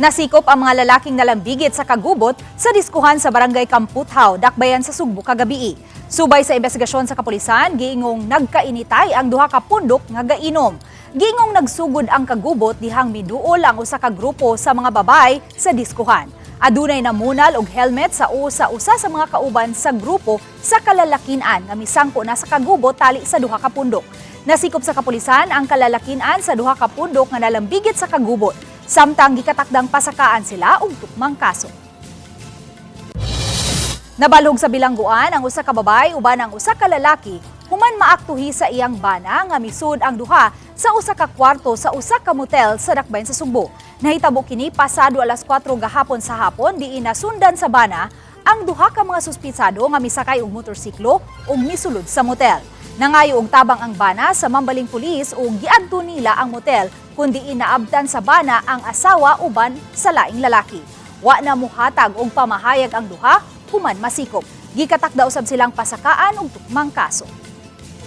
Nasikop ang mga lalaking nalambigit sa kagubot sa diskuhan sa barangay Kamputhaw, Dakbayan sa Sugbo kagabi. Subay sa investigasyon sa kapulisan, giingong nagkainitay ang duha ka pundok nga gainom. Giingong nagsugod ang kagubot dihang miduol ang usa ka grupo sa mga babay sa diskuhan. Adunay namunal og helmet sa usa-usa sa mga kauban sa grupo sa kalalakinan nga misangko na sa kagubot tali sa duha ka pundok. Nasikop sa kapulisan ang kalalakinan sa duha ka pundok nga nalambigit sa kagubot. Samtang gikatakdang pasakaan sila og tukmang kaso. Nabalhog sa bilangguan ang usa ka babay uban ang usa ka lalaki human maaktuhi sa iyang bana nga misud ang duha sa usa ka kwarto sa usa ka motel sa Dakbayan sa Sugbo. Nahitabo kini pasado alas 4 gahapon sa hapon diin nasundan sa bana ang duha ka mga suspisado nga misakay og motorsiklo ug misulod sa motel. Nangayo og tabang ang bana sa mambaling pulis ug giadto nila ang motel kundi inaabtan sa bana ang asawa uban sa laing lalaki. Wa na muhatag og pamahayag ang duha human masikop. Gikatakda usab silang pasakaan og tukmang kaso.